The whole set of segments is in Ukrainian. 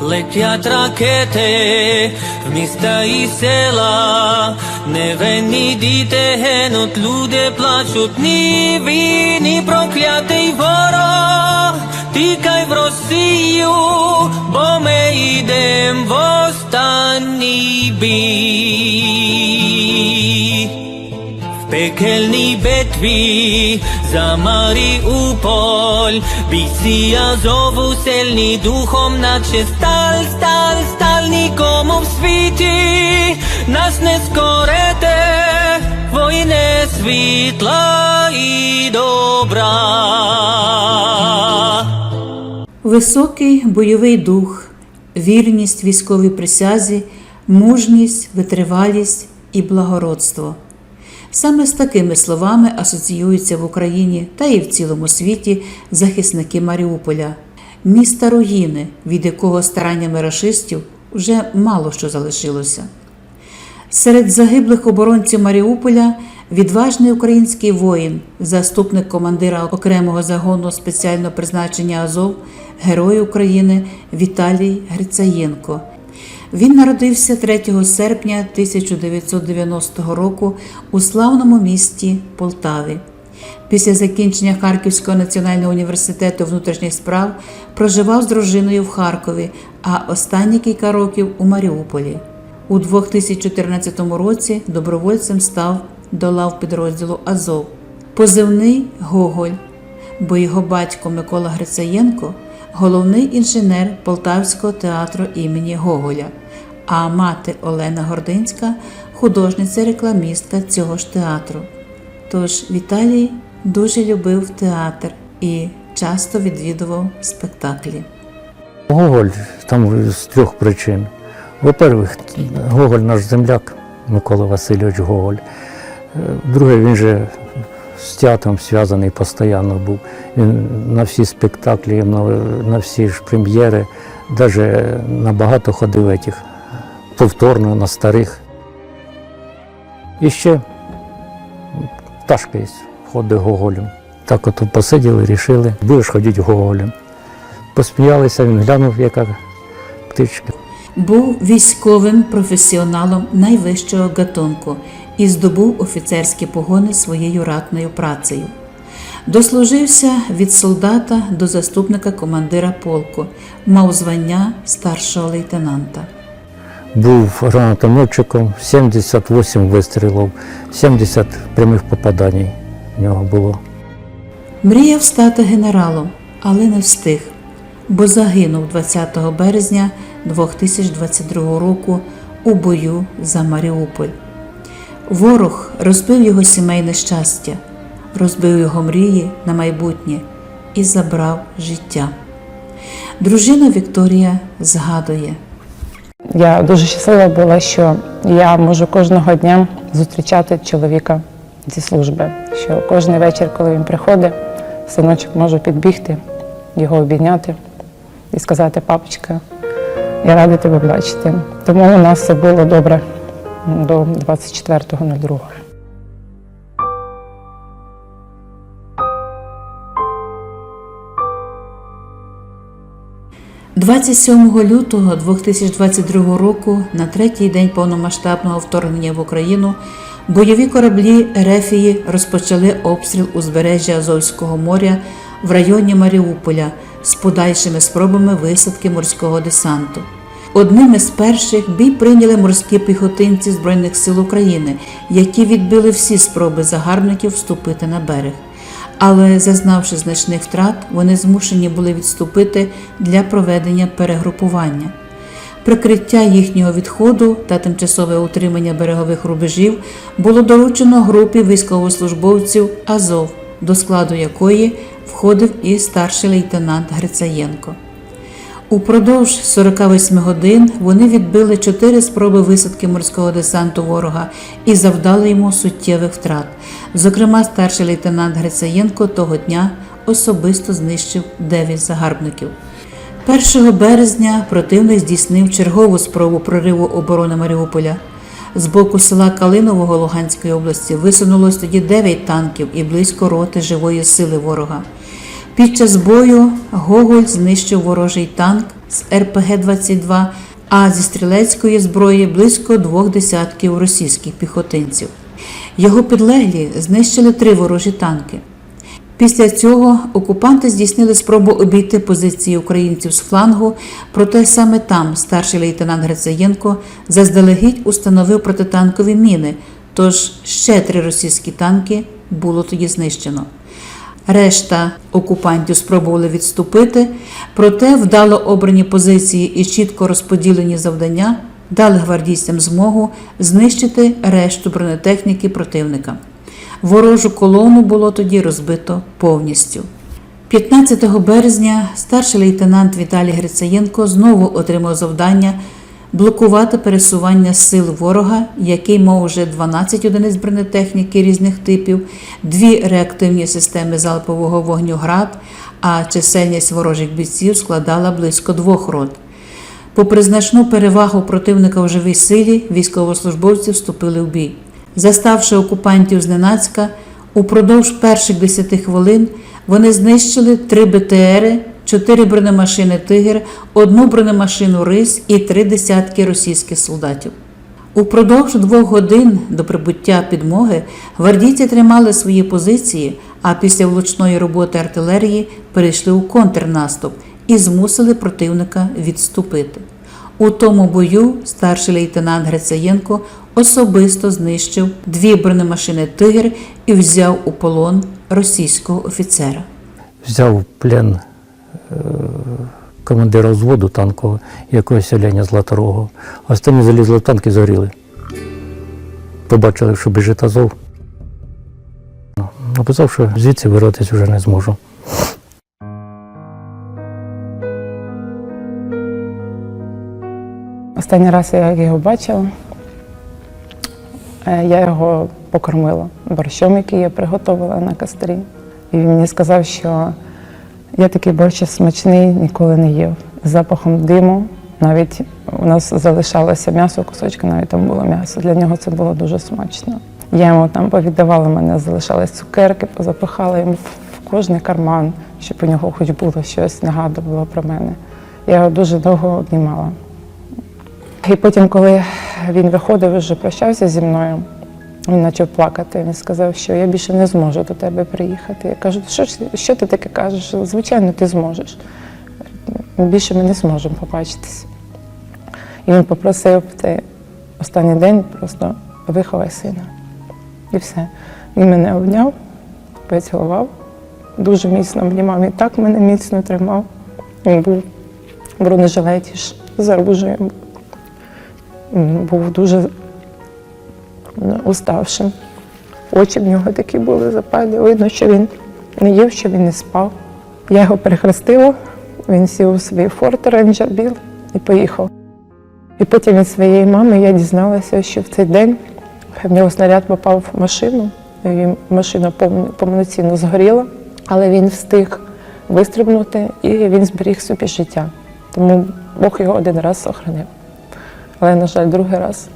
летять ракети в міста і села, невинні діти гинуть, люди плачуть, ні він, ні проклятий ворог, тікай в Росію, бо ми йдем в останній бій. В пекельній битві за Маріуполь бійці Азову сильні духом, наче сталь, сталь, сталь нікому в світі нас не скорете, воїне світла і добра. Високий бойовий дух, вірність військовій присязі, мужність, витривалість і благородство. Саме з такими словами асоціюються в Україні та і в цілому світі захисники Маріуполя, міста руїни, від якого стараннями рашистів вже мало що залишилося. Серед загиблих оборонців Маріуполя відважний український воїн, заступник командира окремого загону спеціального призначення Азов, Герой України Віталій Грицаєнко. Він народився 3 серпня 1990 року у славному місті Полтаві. Після закінчення Харківського національного університету внутрішніх справ проживав з дружиною в Харкові, а останні кілька років у Маріуполі. У 2014 році добровольцем став до лав підрозділу Азов. Позивний Гоголь, бо його батько Микола Грицаєнко головний інженер Полтавського театру імені Гоголя, а мати Олена Гординська художниця-рекламістка цього ж театру. Тож Віталій дуже любив театр і часто відвідував спектаклі. Гоголь там з трьох причин. Во-первых, Гоголь наш земляк Микола Васильович Гоголь. Е, Друге, він же з театром зв'язаний постійно був. Він на всі спектаклі, на, всі ж прем'єри, навіть набагато ходив этих, повторно на старих. І ще пташка є, ходить Гоголем. Так от посиділи, рішили, будеш ходити Гоголем. Посміялися, він глянув, яка птичка. Був військовим професіоналом найвищого гатунку і здобув офіцерські погони своєю ратною працею. Дослужився від солдата до заступника командира полку, мав звання старшого лейтенанта. Був гранатометчиком, 78 вистрілів, 70 прямих попадань в нього було. Мріяв стати генералом, але не встиг, бо загинув 20 березня 2022 року у бою за Маріуполь. Ворог розбив його сімейне щастя, розбив його мрії на майбутнє і забрав життя. Дружина Вікторія згадує. Я дуже щаслива була, що я можу кожного дня зустрічати чоловіка зі служби. Що кожен вечір, коли він приходить, синочок можу підбігти, його обійняти і сказати, папочка, я рада тебе бачити. Тому у нас все було добре до 24.02. 27 лютого 2022 року, на третій день повномасштабного вторгнення в Україну, бойові кораблі Ерефії розпочали обстріл узбережжя Азовського моря в районі Маріуполя з подальшими спробами висадки морського десанту. Одним із перших бій прийняли морські піхотинці Збройних сил України, які відбили всі спроби загарбників вступити на берег але, зазнавши значних втрат, вони змушені були відступити для проведення перегрупування. Прикриття їхнього відходу та тимчасове утримання берегових рубежів було доручено групі військовослужбовців Азов, до складу якої входив і старший лейтенант Грицаєнко. Упродовж 48 годин вони відбили чотири спроби висадки морського десанту ворога і завдали йому суттєвих втрат. Зокрема, старший лейтенант Грицаєнко того дня особисто знищив 9 загарбників. 1 березня противник здійснив чергову спробу прориву оборони Маріуполя. З боку села Калинового Луганської області висунулось тоді 9 танків і близько роти живої сили ворога. Під час бою Гоголь знищив ворожий танк, з РПГ-22, а зі стрілецької зброї близько двох десятків російських піхотинців. Його підлеглі знищили три ворожі танки. Після цього окупанти здійснили спробу обійти позиції українців з флангу, проте саме там старший лейтенант Грицаєнко заздалегідь установив протитанкові міни, тож ще три російські танки було тоді знищено. Решта окупантів спробували відступити, проте вдало обрані позиції і чітко розподілені завдання дали гвардійцям змогу знищити решту бронетехніки противника. Ворожу колону було тоді розбито повністю. 15 березня старший лейтенант Віталій Грицаєнко знову отримав завдання блокувати пересування сил ворога, який мав уже 12 одиниць бронетехніки різних типів, дві реактивні системи залпового вогню ГРАД, а чисельність ворожих бійців складала близько двох рот. Попри значну перевагу противника в живій силі, військовослужбовці вступили в бій. Заставши окупантів зненацька, упродовж перших 10 хвилин вони знищили три БТРи, чотири бронемашини Тигр, одну бронемашину Рись і три десятки російських солдатів. Упродовж двох годин до прибуття підмоги гвардійці тримали свої позиції, а після влучної роботи артилерії перейшли у контрнаступ і змусили противника відступити. У тому бою старший лейтенант Грицаєнко особисто знищив дві бронемашини Тигр і взяв у полон російського офіцера. Взяв в плен командира взводу танкового, якогось оленя Златорогого. Останні залізли в танк і згоріли. Побачили, що біжить Азов. Написав, що звідси вирватися вже не зможу. Останній раз я його бачила, е, я його покормила борщом, який я приготувала на кострі. І він мені сказав, що я такий борщ смачний ніколи не їв. З запахом диму. Навіть у нас залишалося м'ясо, кусочки навіть там було м'ясо. Для нього це було дуже смачно. Я йому там повіддавала, мене залишались цукерки, позапихала йому в кожний карман, щоб у нього хоч було щось нагадувало про мене. Я його дуже довго обнімала. І потім, коли він виходив, вже прощався зі мною, він почав плакати. Він сказав, що я більше не зможу до тебе приїхати. Я кажу, що, що ти таке кажеш? Звичайно, ти зможеш. Більше ми не зможемо побачитися. І він попросив цей останній день просто виховай сина. І все. Він мене обняв, поцілував, дуже міцно обнімав. І так мене міцно тримав. Він був в бронежилеті. Був дуже уставшим. Очі в нього такі були запалі. Видно, що він не їв, що він не спав. Я його перехрестила, він сів у свій форт рейнджер біл і поїхав. І потім від своєї мами я дізналася, що в цей день в нього снаряд попав в машину, і машина повноцінно згоріла, але він встиг вистрибнути і він зберіг собі життя. Тому Бог його один раз охранив. Але, на жаль, другий раз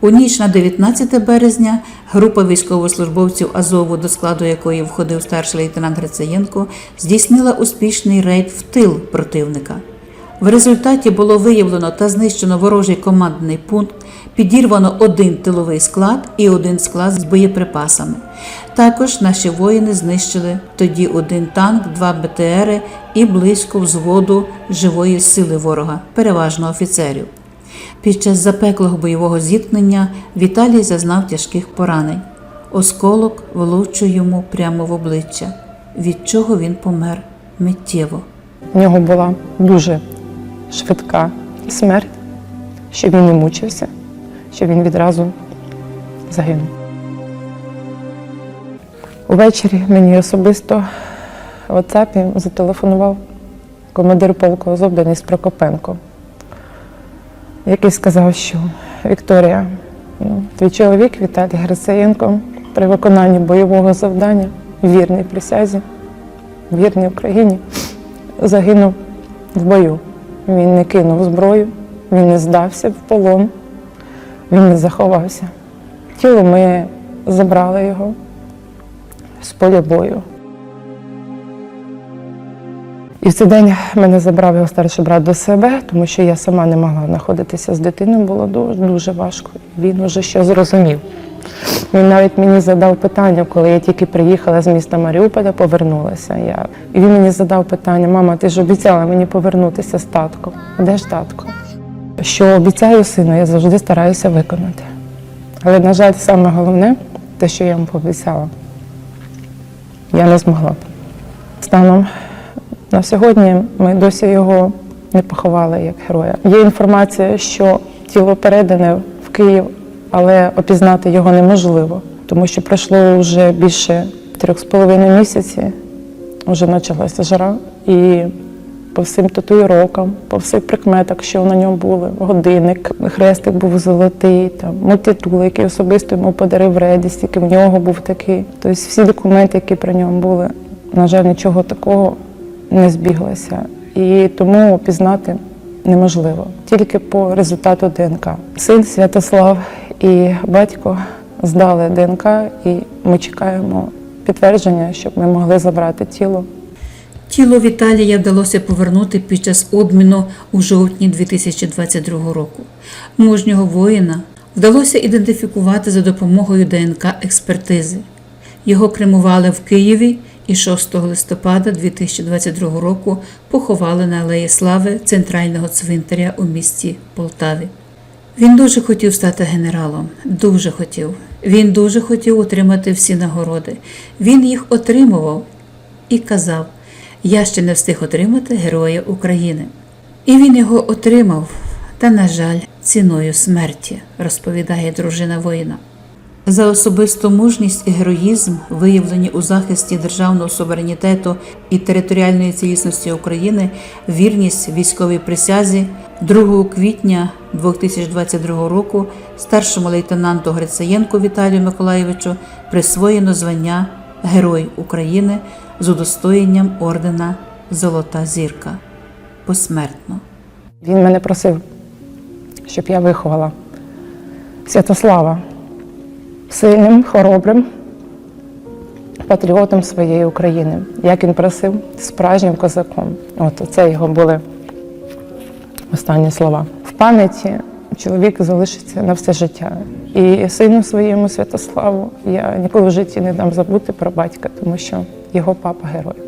У ніч на 19 березня група військовослужбовців Азову, до складу якої входив старший лейтенант Грицаєнко, здійснила успішний рейд в тил противника. В результаті було виявлено та знищено ворожий командний пункт, підірвано один тиловий склад і один склад з боєприпасами. Також наші воїни знищили тоді один танк, два БТРи і близько взводу живої сили ворога, переважно офіцерів. Під час запеклого бойового зіткнення Віталій зазнав тяжких поранень. Осколок влучив йому прямо в обличчя, від чого він помер миттєво. в нього була дуже швидка смерть, що він не мучився, що він відразу загинув. Увечері мені особисто в WhatsApp зателефонував командир полку Азов Денис Прокопенко, який сказав, що Вікторія, ну, твій чоловік Віталій Грицаєнко при виконанні бойового завдання, вірний присязі, вірний Україні, загинув в бою. Він не кинув зброю, він не здався в полон, він не заховався. Тіло ми забрали його з поля бою. І в цей день мене забрав його старший брат до себе, тому що я сама не могла знаходитися з дитиною, було дуже, дуже важко. Він уже що зрозумів. Він навіть мені задав питання, коли я тільки приїхала з міста Маріуполя, повернулася. Я. І він мені задав питання: мама, ти ж обіцяла мені повернутися з татком. Де ж татко? Що обіцяю сину, я завжди стараюся виконати. Але, на жаль, саме головне, те, що я йому пообіцяла, я не змогла. Станом на сьогодні ми досі його не поховали як героя. Є інформація, що тіло передане в Київ, але опізнати його неможливо, тому що пройшло вже більше трьох з половиною місяці, вже почалася жара, і по всім татуїровкам, по всіх прикметах, що на ньому були, годинник, хрестик був золотий, там мультитул, який особисто йому подарив Редіс, який в нього був такий. Тобто всі документи, які при ньому були, на жаль, нічого такого не збіглося. І тому опізнати неможливо. Тільки по результату ДНК. Син Святослав і батько здали ДНК, і ми чекаємо підтвердження, щоб ми могли забрати тіло. Тіло Віталія вдалося повернути під час обміну у жовтні 2022 року. Мужнього воїна вдалося ідентифікувати за допомогою ДНК експертизи. Його кремували в Києві і 6 листопада 2022 року поховали на Алеї Слави центрального цвинтаря у місті Полтаві. Він дуже хотів стати генералом, дуже хотів. Він дуже хотів отримати всі нагороди. Він їх отримував і казав: Я ще не встиг отримати Героя України. І він його отримав, та, на жаль, ціною смерті, розповідає дружина воїна. За особисту мужність і героїзм, виявлені у захисті державного суверенітету і територіальної цілісності України, вірність військовій присязі 2 квітня 2022 року старшому лейтенанту Грицаєнку Віталію Миколаєвичу присвоєно звання Герой України з удостоєнням ордена Золота зірка посмертно. Він мене просив, щоб я виховала Святослава сильним, хоробрим патріотом своєї України. Як він просив, справжнім козаком. От це його були останні слова. В пам'яті чоловік залишиться на все життя. І сину своєму Святославу я ніколи в житті не дам забути про батька, тому що його папа герой.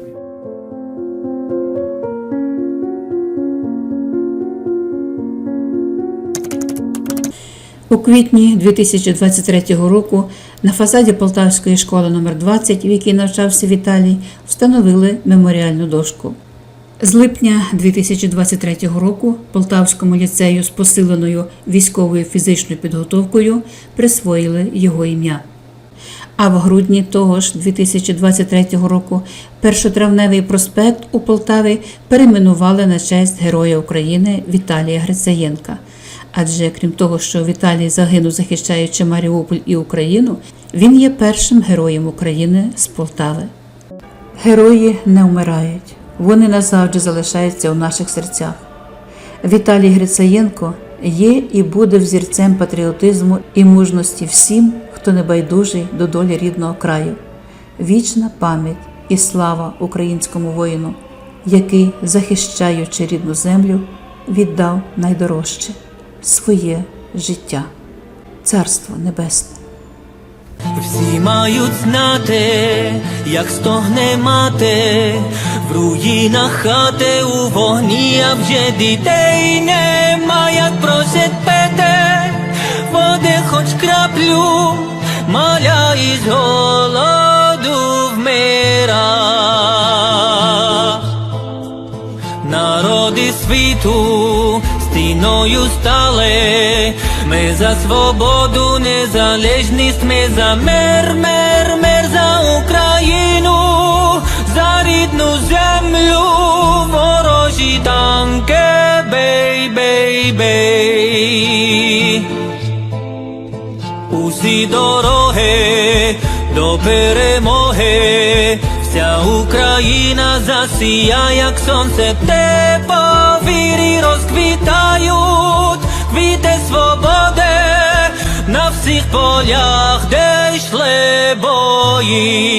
У квітні 2023 року на фасаді Полтавської школи номер 20 в якій навчався Віталій, встановили меморіальну дошку. З липня 2023 року Полтавському ліцею з посиленою військовою фізичною підготовкою присвоїли його ім'я. А в грудні того ж 2023 року першотравневий проспект у Полтаві перейменували на честь Героя України Віталія Грицаєнка. Адже крім того, що Віталій загинув, захищаючи Маріуполь і Україну, він є першим героєм України з Полтави. Герої не вмирають, вони назавжди залишаються у наших серцях. Віталій Грицаєнко є і буде взірцем патріотизму і мужності всім, хто не байдужий до долі рідного краю. Вічна пам'ять і слава українському воїну, який, захищаючи рідну землю, віддав найдорожче своє життя, Царство Небесне. Всі мають знати, як стогне мати, в руїнах хати у вогні, а вже дітей нема, як просить Петер, води хоч краплю, маля із голоду вмира. Народи світу стіною стали, ми за свободу, незалежність, ми за мир, мир, мир за Україну, за рідну землю, ворожі танки, бей, бей, бей. Усі дороги до перемоги, вся Україна засія, як сонце, те по вірі розквітають, квіти свободи на всіх полях, де йшли бої.